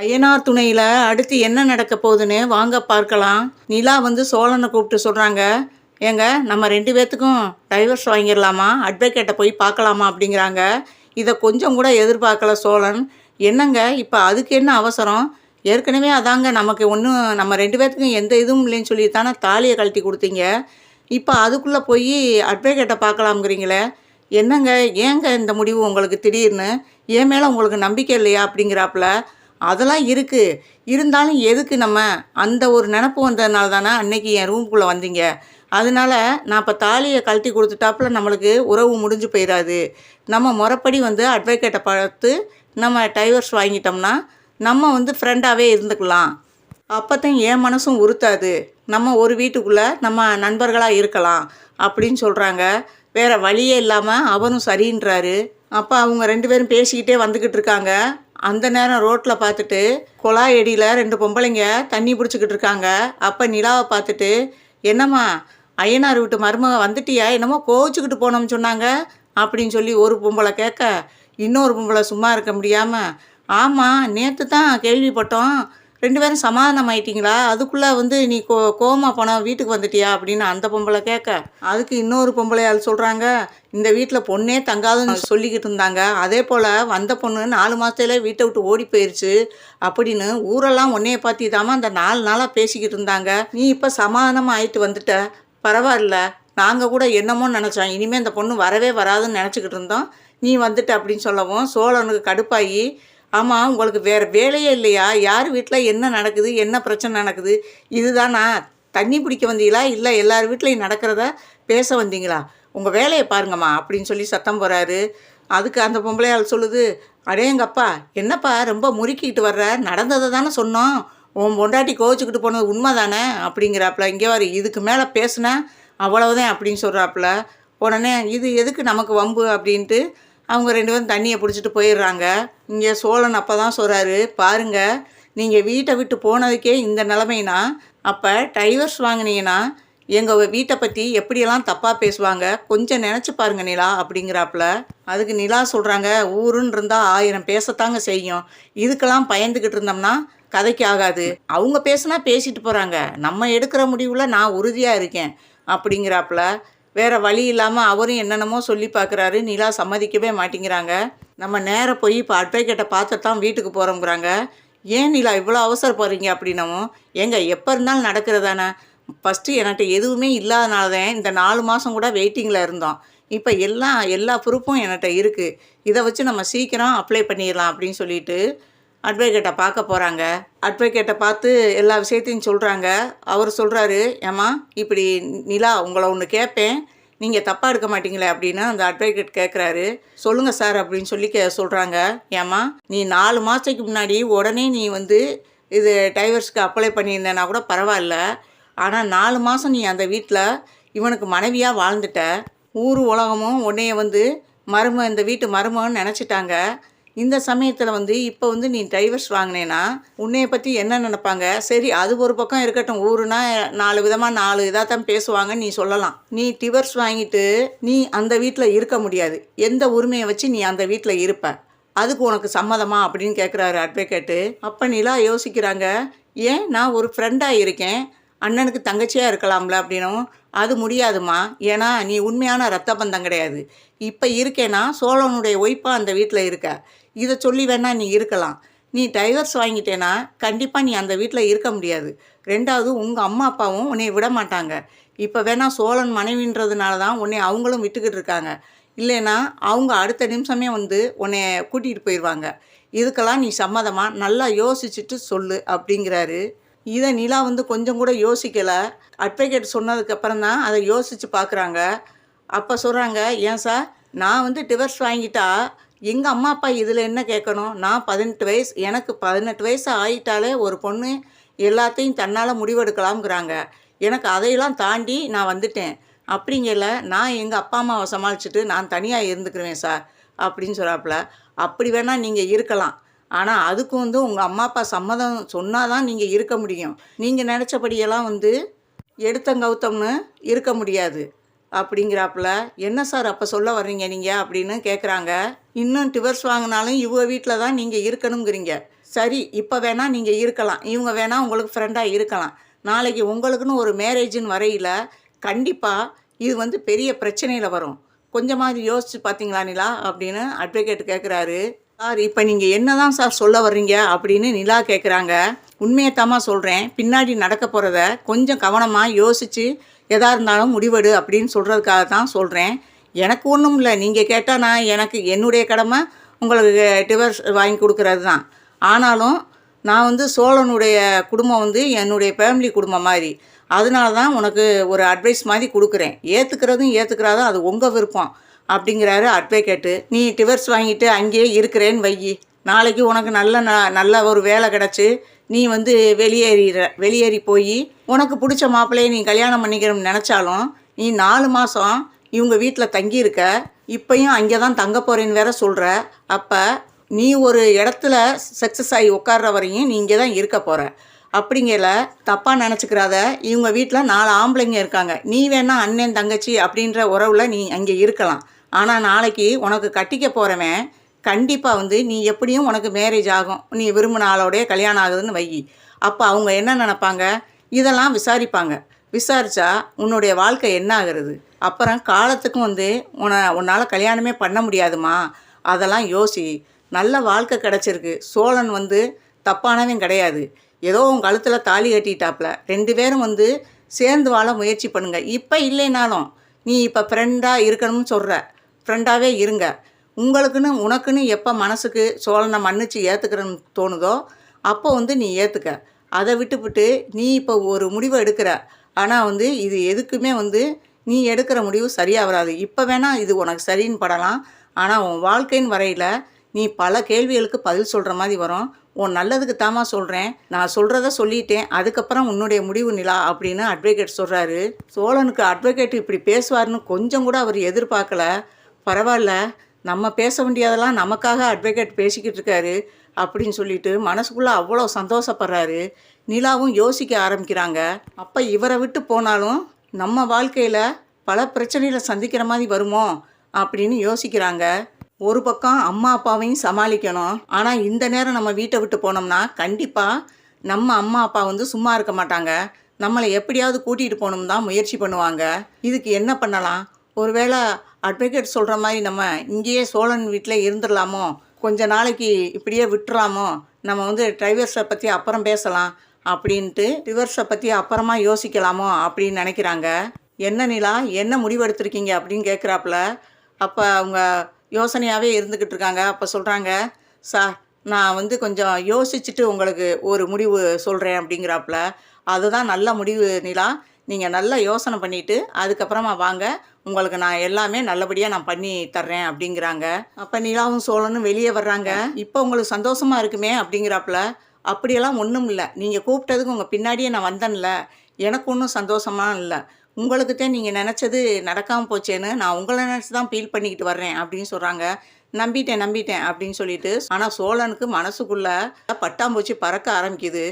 ஐயனார் துணையில் அடுத்து என்ன நடக்க போகுதுன்னு வாங்க பார்க்கலாம். நிலா வந்து சோழனை கூப்பிட்டு சொல்கிறாங்க ஏங்க நம்ம ரெண்டு பேர்த்துக்கும் டைவர்ஸ் வாங்கிடலாமா அட்வொகேட்டை போய் பார்க்கலாமா அப்படிங்கிறாங்க. இதை கொஞ்சம் கூட எதிர்பார்க்கல சோழன். என்னங்க இப்போ அதுக்கு என்ன அவசரம்? ஏற்கனவே அதாங்க நமக்கு ஒன்றும் நம்ம ரெண்டு பேர்த்துக்கும் எந்த இதுவும் இல்லைன்னு சொல்லி தானே தாலியை கழட்டி கொடுத்தீங்க. இப்போ அதுக்குள்ளே போய் அட்வொகேட்டை பார்க்கலாம்ங்கிறீங்களே? என்னங்க ஏங்க இந்த முடிவு உங்களுக்கு திடீர்னு? என் மேலே உங்களுக்கு நம்பிக்கை இல்லையா அப்படிங்கிறாப்புல. அதெல்லாம் இருக்குது இருந்தாலும் எதுக்கு நம்ம அந்த ஒரு நினப்பு வந்ததுனால தானே அன்னைக்கு என் ரூம்குள்ளே வந்தீங்க? அதனால நான் இப்போ தாலியை கழட்டி கொடுத்துட்டாப்புல நம்மளுக்கு உறவு முடிஞ்சு போயிடாது நம்ம முறைப்படி வந்து அட்வொகேட்டை பார்த்து நம்ம டைவர்ஸ் வாங்கிட்டோம்னா நம்ம வந்து ஃப்ரெண்டாகவே இருந்துக்கலாம். அப்போ தான் என் மனசும் உறுத்தாது. நம்ம ஒரு வீட்டுக்குள்ளே நம்ம நண்பர்களாக இருக்கலாம் அப்படின்னு சொல்கிறாங்க வேறு வழியே இல்லாமல் அவரும் சரின்றாரு. அப்போ அவங்க ரெண்டு பேரும் பேசிக்கிட்டே வந்துக்கிட்டு இருக்காங்க. அந்த நேரம் ரோட்டில் பார்த்துட்டு குழாய் அடியில் ரெண்டு பொம்பளைங்க தண்ணி பிடிச்சிக்கிட்டு இருக்காங்க. அப்போ நிலாவை பார்த்துட்டு என்னம்மா ஐயனார் வீட்டு மருமக வந்துட்டியா? என்னமோ கோவிச்சுக்கிட்டு போனோம்னு சொன்னாங்க அப்படின்னு சொல்லி ஒரு பொம்பளை கேட்க இன்னொரு பொம்பளை சும்மா இருக்க முடியாமல் ஆமாம் நேற்று தான் கேள்விப்பட்டோம். ரெண்டு பேரும் சமாதானம் ஆயிட்டீங்களா அதுக்குள்ளே வந்து நீ கோ கோமா போன வீட்டுக்கு வந்துட்டியா? அப்படின்னு அந்த பொம்பளை கேட்க. அதுக்கு இன்னொரு பொம்பளையால் சொல்கிறாங்க இந்த வீட்டில் பொண்ணே தங்காதுன்னு சொல்லிக்கிட்டு இருந்தாங்க. அதே போல் வந்த பொண்ணு நாலு மாதத்துல வீட்டை விட்டு ஓடி போயிருச்சு. அப்படின்னு ஊரெல்லாம் உன்னைய பார்த்தி தாமா அந்த நாலு நாளாக பேசிக்கிட்டு இருந்தாங்க. நீ இப்போ சமாதானமாக ஆயிட்டு வந்துட்ட. பரவாயில்ல. நாங்கள் கூட என்னமோ நினச்சோம். இனிமேல் இந்த பொண்ணு வரவே வராதுன்னு நினச்சிக்கிட்டு இருந்தோம். நீ வந்துட்ட அப்படின்னு சொல்லவும் சோழனுக்கு கடுப்பாகி ஆமாம் உங்களுக்கு வேறு வேலையே இல்லையா? யார் வீட்டில் என்ன நடக்குது என்ன பிரச்சனை நடக்குது? இதுதானா தண்ணி பிடிக்க வந்தீங்களா? இல்லை எல்லார் வீட்லேயும் நடக்கிறத பேச வந்தீங்களா? உங்கள் வேலையை பாருங்கம்மா அப்படின்னு சொல்லி சத்தம் போகிறாரு அதுக்கு அந்த பொம்பளையால் சொல்லுது அடேங்கப்பா என்னப்பா ரொம்ப முறுக்கிட்டு வர்ற? நடந்ததை தானே சொன்னோம். உன் பொண்டாட்டி கோவிச்சுக்கிட்டு போனது உண்மை தானே அப்படிங்கிறாப்புல. இங்கே வர இதுக்கு மேலே பேசுனேன் அவ்வளவுதான் அப்படின்னு சொல்கிறாப்புல உடனே இது எதுக்கு நமக்கு வம்பு? அப்படின்ட்டு அவங்க ரெண்டு பேரும் தண்ணியை பிடிச்சிட்டு போயிடுறாங்க. இங்கே சோழன் அப்போ தான் சொல்கிறாரு பாருங்கள் நீங்கள் வீட்டை விட்டு போனதுக்கே இந்த நிலமைனா அப்போ டைவர்ஸ் வாங்கினீங்கன்னா எங்கள் வீட்டை பற்றி எப்படியெல்லாம் தப்பாக பேசுவாங்க கொஞ்சம் நினச்சி பாருங்கள் நிலா அப்படிங்கிறாப்புல. அதுக்கு நிலா சொல்கிறாங்க ஊருன்னு இருந்தால் ஆயிரம் பேசத்தாங்க செய்யும். இதுக்கெல்லாம் பயந்துக்கிட்டு இருந்தோம்னா கதைக்கு ஆகாது. அவங்க பேசுனா பேசிட்டு போகிறாங்க நம்ம எடுக்கிற முடிவில் நான் உறுதியாக இருக்கேன் அப்படிங்கிறாப்புல. வேற வழி இல்லாமல் அவரும் என்னென்னமோ சொல்லி பார்க்குறாரு நிலா சம்மதிக்கவே மாட்டேங்கிறாங்க. நம்ம நேராக போய் இப்போ அட்வொகேட்டை பார்த்துட்டு தான் வீட்டுக்கு போகிறோங்கிறாங்க ஏன் நிலா இவ்வளோ அவசரப்படுறீங்க அப்படின்னவும் ஏங்க எப்போ இருந்தாலும் நடக்கிறதானே? ஃபஸ்ட்டு என்கிட்ட எதுவுமே இல்லாதனால தான் இந்த நாலு மாதம் கூட வெயிட்டிங்கில் இருந்தோம். இப்போ எல்லாம் எல்லா ப்ரூஃபும் என்கிட்ட இருக்குது இதை வச்சு நம்ம சீக்கிரம் அப்ளை பண்ணிடலாம் அப்படின்னு சொல்லிட்டு அட்வொகேட்டை பார்க்க போகிறாங்க அட்வொகேட்டை பார்த்து எல்லா விஷயத்தையும் சொல்கிறாங்க அவர் சொல்கிறாரு ஏம்மா இப்படி நிலா உங்களை ஒன்று கேட்பேன் நீங்கள் தப்பாக எடுக்க மாட்டீங்களே அப்படின்னு அந்த அட்வொகேட் கேட்குறாரு சொல்லுங்கள் சார் அப்படின்னு சொல்லி கே சொல்கிறாங்க ஏம்மா நீ நாலு மாதத்துக்கு முன்னாடி உடனே நீ வந்து இது டைவர்ஸ்க்கு அப்ளை பண்ணியிருந்தேன்னா கூட பரவாயில்ல. ஆனால் நாலு மாதம் நீ அந்த வீட்டில் இவனுக்கு மனைவியாக வாழ்ந்துட்ட. ஊர் உலகமும் உன்னைய வந்து மரும இந்த வீட்டு மருமன்னு நினச்சிட்டாங்க. இந்த சமயத்தில் வந்து இப்போ வந்து நீ டைவர்ஸ் வாங்கினேன்னா உன்னைய பற்றி என்ன நினைப்பாங்க? சரி அது ஒரு பக்கம் இருக்கட்டும். ஊருனா நாலு விதமாக நாலு இதாக தான் பேசுவாங்க நீ சொல்லலாம். நீ டிவர்ஸ் வாங்கிட்டு நீ அந்த வீட்டில் இருக்க முடியாது. எந்த உரிமையை வச்சு நீ அந்த வீட்டில் இருப்ப? அதுக்கு உனக்கு சம்மதமா? அப்படின்னு கேட்குறாரு அட்வொகேட்டு அப்போ நிலா யோசிக்கிறாங்க ஏன்? நான் ஒரு ஃப்ரெண்டாக இருக்கேன். அண்ணனுக்கு தங்கச்சியாக இருக்கலாம்ல அப்படின்னும். அது முடியாதுமா ஏன்னா நீ உண்மையான ரத்த பந்தம் கிடையாது. இப்போ இருக்கேன்னா சோழனுடைய ஒய்ப்பாக அந்த வீட்டில் இருக்க. இதை சொல்லி வேணா நீ இருக்கலாம். நீ டைவர்ஸ் வாங்கிட்டேன்னா கண்டிப்பாக நீ அந்த வீட்டில் இருக்க முடியாது. ரெண்டாவது உங்கள் அம்மா அப்பாவும் உன்னை விட மாட்டாங்க. இப்போ வேணா சோழன் மனைவின்றதுனால தான் உன்னை அவங்களும் விட்டுக்கிட்டு இருக்காங்க. இல்லைன்னா அவங்க அடுத்த நிமிஷமே வந்து உன்னை கூட்டிகிட்டு போயிடுவாங்க இதுக்கெல்லாம் நீ சம்மதமாக நல்லா யோசிச்சுட்டு சொல்லு அப்படிங்கிறாரு. இதை நிலா வந்து கொஞ்சம் கூட யோசிக்கலை. அட்வொகேட் சொன்னதுக்கப்புறம் தான் அதை யோசித்து பார்க்குறாங்க. அப்போ சொல்கிறாங்க ஏன் சார் நான் வந்து டிவர்ஸ் வாங்கிட்டா எங்கள் அம்மா அப்பா இதில் என்ன கேட்கணும் நான் பதினெட்டு வயசு எனக்கு பதினெட்டு வயசு ஆயிட்டாலே ஒரு பொண்ணு எல்லாத்தையும் தன்னால் முடிவெடுக்கலாம்ங்கிறாங்க. எனக்கு அதையெல்லாம் தாண்டி நான் வந்துட்டேன். அப்படிங்கல நான் எங்கள் அப்பா அம்மாவை சமாளிச்சுட்டு நான் தனியாக இருந்துக்கிறேன் சார் அப்படின்னு சொல்கிறாப்புல அப்படி வேணால் நீங்கள் இருக்கலாம். ஆனால் அதுக்கு வந்து உங்கள் அம்மா அப்பா சம்மதம் சொன்னால் தான் நீங்கள் இருக்க முடியும். நீங்கள் நினச்சபடியெல்லாம் வந்து எடுத்தங்கௌத்தம்னு இருக்க முடியாது. அப்படிங்கிறாப்புல. என்ன சார் அப்போ சொல்ல வர்றீங்க நீங்கள் அப்படின்னு கேட்குறாங்க இன்னும் டிவர்ஸ் வாங்கினாலும் இவங்க வீட்டில் தான் நீங்கள் இருக்கணுங்கிறீங்க சரி இப்போ வேணால் நீங்கள் இருக்கலாம். இவங்க வேணால் உங்களுக்கு ஃப்ரெண்டாக இருக்கலாம். நாளைக்கு உங்களுக்குன்னு ஒரு மேரேஜுன்னு வரையில் கண்டிப்பாக இது வந்து பெரிய பிரச்சனையில் வரும். கொஞ்சமாவது யோசிச்சு பார்த்தீங்களா நிலா? அப்படின்னு அட்வொகேட் கேட்குறாரு சார் இப்போ நீங்கள் என்ன தான் சார் சொல்ல வர்றீங்க? அப்படின்னு நிலா கேட்குறாங்க உண்மையத்தாமா சொல்கிறேன் பின்னாடி நடக்க போகிறத கொஞ்சம் கவனமாக யோசித்து எதாக இருந்தாலும் முடிவெடு அப்படின்னு சொல்கிறதுக்காக தான் சொல்கிறேன் எனக்கு ஒன்றும் இல்லை. நீங்கள் கேட்டால் நான் எனக்கு என்னுடைய கடமை உங்களுக்கு டிவர்ஸ் வாங்கி கொடுக்கறது தான். ஆனாலும் நான் வந்து சோழனுடைய குடும்பம் வந்து என்னுடைய ஃபேமிலி குடும்பம் மாதிரி. அதனால தான் உனக்கு ஒரு அட்வைஸ் மாதிரி கொடுக்குறேன். ஏற்றுக்கிறதும் ஏற்றுக்கிறாதும் அது உங்கள் விருப்பம் அப்படிங்கிறாரு அட்வொகேட்டு நீ டிவர்ஸ் வாங்கிட்டு அங்கேயே இருக்கிறேன்னு வையி. நாளைக்கு உனக்கு நல்ல ந- நல்ல ஒரு வேலை கிடச்சி நீ வந்து வெளியேறிற வெளியேறி போய் உனக்கு பிடிச்ச மாப்பிள்ளையை நீ கல்யாணம் பண்ணிக்கிறோம்னு நினச்சாலும் நீ நாலு மாதம் இவங்க வீட்டில் தங்கியிருக்க இப்பயும் அங்கே தான் தங்க போகிறேன்னு வேற சொல்கிற அப்போ நீ ஒரு இடத்துல சக்ஸஸ் ஆகி உட்கார்ற வரையும் நீ இங்கே தான் இருக்க போகிற அப்படிங்கல தப்பாக நினச்சிக்கிறாத இவங்க வீட்டில் நாலு ஆம்பளைங்க இருக்காங்க. நீ வேணா அண்ணன் தங்கச்சி அப்படின்ற உறவில் நீ அங்கே இருக்கலாம். ஆனால் நாளைக்கு உனக்கு கட்டிக்க போகிறவன் கண்டிப்பாக வந்து நீ எப்படியும் உனக்கு மேரேஜ் ஆகும். நீ விரும்பின ஆளோடைய கல்யாணம் ஆகுதுன்னு வை. அப்போ அவங்க என்ன நினப்பாங்க? இதெல்லாம் விசாரிப்பாங்க. விசாரித்தா உன்னுடைய வாழ்க்கை என்ன ஆகுறது? அப்புறம் காலத்துக்கும் வந்து உன்னை உன்னால் கல்யாணமே பண்ண முடியாதுமா? அதெல்லாம் யோசி. நல்ல வாழ்க்கை கிடச்சிருக்கு. சோழன் வந்து தப்பானவன் கிடையாது. ஏதோ உன் கழுத்தில் தாலி கட்டிட்டாப்புல ரெண்டு பேரும் வந்து சேர்ந்து வாழ முயற்சி பண்ணுங்கள் இப்போ இல்லைனாலும் நீ இப்போ ஃப்ரெண்டாக இருக்கணும்னு சொல்கிற ஃப்ரெண்டாகவே இருங்க. உங்களுக்குன்னு உனக்குன்னு எப்போ மனசுக்கு சோழனை மன்னிச்சு ஏற்றுக்கிறேன்னு தோணுதோ அப்போ வந்து நீ ஏற்றுக்க அதை விட்டுவிட்டு நீ இப்போ ஒரு முடிவை எடுக்கிற. ஆனால் வந்து இது எதுக்குமே வந்து நீ எடுக்கிற முடிவு சரியாக வராது. இப்போ வேணால் இது உனக்கு சரின்னு படலாம். ஆனால் உன் வாழ்க்கையின் வரையில் நீ பல கேள்விகளுக்கு பதில் சொல்கிற மாதிரி வரும். உன் நல்லதுக்கு தாமா சொல்கிறேன் நான் சொல்கிறத சொல்லிட்டேன். அதுக்கப்புறம் உன்னுடைய முடிவு நிலா அப்படின்னு அட்வொகேட் சொல்கிறாரு சோழனுக்கு அட்வொகேட் இப்படி பேசுவார்னு கொஞ்சம் கூட அவர் எதிர்பார்க்கல. பரவாயில்ல. நம்ம பேச வேண்டியதெல்லாம் நமக்காக அட்வொகேட் பேசிக்கிட்டு இருக்காரு அப்படின்னு சொல்லிட்டு மனசுக்குள்ளே அவ்வளோ சந்தோஷப்படுறாரு. நிலாவும் யோசிக்க ஆரம்பிக்கிறாங்க. அப்போ இவரை விட்டு போனாலும் நம்ம வாழ்க்கையில் பல பிரச்சனைகளை சந்திக்கிற மாதிரி வருமோ அப்படின்னு யோசிக்கிறாங்க. ஒரு பக்கம் அம்மா அப்பாவையும் சமாளிக்கணும். ஆனால் இந்த நேரம் நம்ம வீட்டை விட்டு போனோம்னா கண்டிப்பாக நம்ம அம்மா அப்பா வந்து சும்மா இருக்க மாட்டாங்க. நம்மளை எப்படியாவது கூட்டிகிட்டு போகணும் தான் முயற்சி பண்ணுவாங்க. இதுக்கு என்ன பண்ணலாம்? ஒருவேளை அட்வொகேட் சொல்கிற மாதிரி நம்ம இங்கேயே சோழன் வீட்டில் இருந்துடலாமோ? கொஞ்ச நாளைக்கு இப்படியே விட்டுறாமோ நம்ம வந்து டிரைவர்ஸை பற்றி அப்புறம் பேசலாம் அப்படின்ட்டு டிவர்ஸை பற்றி அப்புறமா யோசிக்கலாமோ அப்படின்னு நினைக்கிறாங்க. என்ன நிலா என்ன முடிவெடுத்திருக்கீங்க அப்படின்னு கேட்குறாப்புல அப்போ அவங்க யோசனையாகவே இருந்துக்கிட்டு இருக்காங்க. அப்போ சொல்கிறாங்க சார் நான் வந்து கொஞ்சம் யோசிச்சுட்டு உங்களுக்கு ஒரு முடிவு சொல்கிறேன் அப்படிங்கிறாப்புல. அதுதான் நல்ல முடிவு நிலா. நீங்கள் நல்லா யோசனை பண்ணிவிட்டு அதுக்கப்புறமா வாங்க உங்களுக்கு நான் எல்லாமே நல்லபடியாக நான் பண்ணி தர்றேன் அப்படிங்கிறாங்க. அப்போ நிலாவும் சோழனும் வெளியே வர்றாங்க. இப்போ உங்களுக்கு சந்தோஷமா இருக்குமே அப்படிங்கிறாப்புல அப்படியெல்லாம் ஒன்றும் இல்லை. நீங்கள் கூப்பிட்டதுக்கு உங்கள் பின்னாடியே நான் வந்தேன்ல. எனக்கு ஒன்றும் சந்தோஷமா இல்லை. உங்களுக்கு நீங்கள் நினச்சது நடக்காமல் போச்சேன்னு நான் உங்களை நினச்சி தான் ஃபீல் பண்ணிக்கிட்டு வர்றேன் அப்படின்னு சொல்கிறாங்க நம்பிட்டேன் நம்பிட்டேன் அப்படின்னு சொல்லிட்டு ஆனால் சோழனுக்கு மனசுக்குள்ளே பட்டாம்பூச்சி பறக்க ஆரம்பிக்குது.